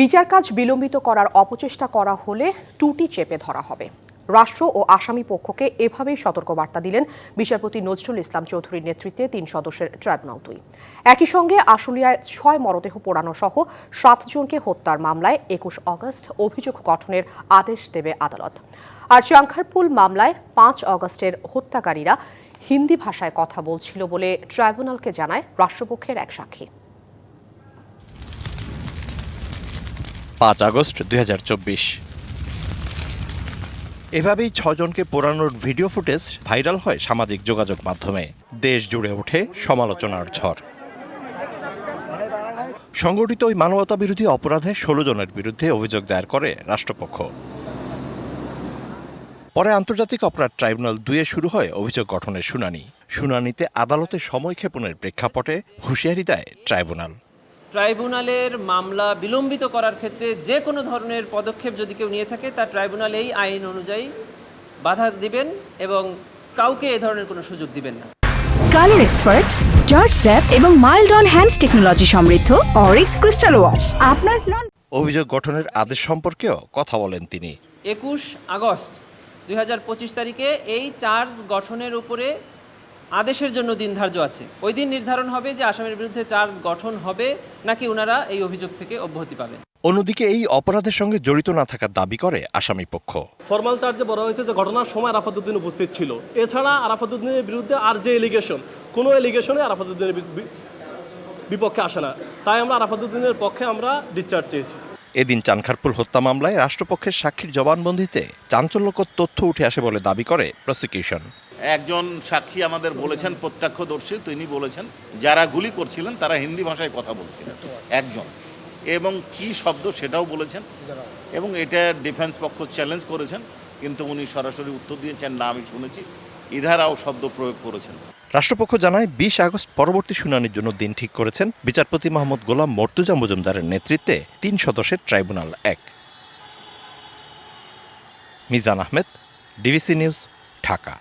বিচার কাজ বিলম্বিত করার অপচেষ্টা করা হলে টুটি চেপে ধরা হবে। রাষ্ট্র ও আসামি পক্ষকে এভাবেই সতর্কবার্তা দিলেন বিচারপতি নজরুল ইসলাম চৌধুরীর নেতৃত্বে তিন সদস্যের ট্রাইব্যুনাল দুই। একই সঙ্গে আশুলিয়ায় ছয় মরদেহ পোড়ানো সহ সাতজনকে হত্যার মামলায় একুশ অগস্ট অভিযোগ গঠনের আদেশ দেবে আদালত। আর চাংখারপুল মামলায় পাঁচ অগস্টের হত্যাকারীরা হিন্দি ভাষায় কথা বলছিল বলে ট্রাইব্যুনালকে জানায় রাষ্ট্রপক্ষের এক সাক্ষী। পাঁচ আগস্ট দু হাজার চব্বিশ। এভাবেই ছজনকে পোড়ানোর ভিডিও ফুটেজ ভাইরাল হয় সামাজিক যোগাযোগ মাধ্যমে। দেশ জুড়ে ওঠে সমালোচনার ঝড়। সংগঠিত ওই মানবতা বিরোধী অপরাধে ষোলো জনের বিরুদ্ধে অভিযোগ দায়ের করে রাষ্ট্রপক্ষ। পরে আন্তর্জাতিক অপরাধ ট্রাইব্যুনাল দুয়ে শুরু হয় অভিযোগ গঠনের শুনানি। শুনানিতে আদালতে সময় ক্ষেপণের প্রেক্ষাপটে হুঁশিয়ারি দেয় ট্রাইব্যুনাল। ট্রাইব্যুনালের মামলা বিলম্বিত করার ক্ষেত্রে যে কোনো ধরনের পদক্ষেপ যদি কেউ নিয়ে থাকে তা ট্রাইব্যুনাল এই আইন অনুযায়ী বাধা দিবেন এবং কাউকে এ ধরনের কোনো সুযোগ দিবেন না। কালার এক্সপার্ট জর্জ স্যাপ এবং মাইল্ড অন হ্যান্ডস টেকনোলজি সমৃদ্ধ অরিক্স ক্রিস্টাল ওয়াশ। আপনার লন অভিযোগ গঠনের আদেশ সম্পর্কেও কথা বলেন তিনি। একুশ আগস্ট দুই হাজার পঁচিশ তারিখে এই চার্জ গঠনের উপরে আদেশের জন্য দিন ধার্য আছে। ওই দিন নির্ধারণ হবে যে আসামের বিরুদ্ধে চার্জ গঠন হবে নাকি ওনারা এই অভিযোগ থেকে অব্যাহতি পাবেন। অন্যদিকে এই অপরাধের সঙ্গে জড়িত না থাকার দাবি করে আসামি পক্ষ। ফর্মাল চার্জে বলা হয়েছে যে ঘটনার সময় আরাফাতুদ্দিন উপস্থিত ছিল। এছাড়া আরাফাতুদ্দিনের বিরুদ্ধে আর যে এলিগেশন কোনো এলিগেশনে আরাফাতুদ্দিনের বিপক্ষে আসে না। তাই আমরা আরাফাতুদ্দিনের পক্ষে আমরা ডিসচার্জ চেয়েছি। এদিন চানখারপুল হত্যা মামলায় রাষ্ট্রপক্ষের সাক্ষীর জবানবন্দিতে চাঞ্চল্যকর তথ্য উঠে আসে বলে দাবি করে প্রসিকিউশন। একজন সাক্ষী আমাদের বলেছেন, প্রত্যক্ষদর্শী তিনি বলেছেন, যারা গুলি করছিলেন তারা হিন্দি ভাষায় কথা বলছিলেন, একজন। এবং কি শব্দ সেটাও বলেছেন এবং এটা ডিফেন্স পক্ষ চ্যালেঞ্জ করেছেন, কিন্তু উনি সরাসরি উত্তর দিয়েছেন, না আমি শুনেছি। ইধারাও শব্দ প্রয়োগ করেছেন। রাষ্ট্রপক্ষ জানায়, বিশ আগস্ট পরবর্তী শুনানির জন্য দিন ঠিক করেছেন বিচারপতি মোহাম্মদ গোলাম মর্তুজা মজুমদারের নেতৃত্বে তিন সদস্যের ট্রাইব্যুনাল এক। Mizan Ahmed, DBC news, Dhaka.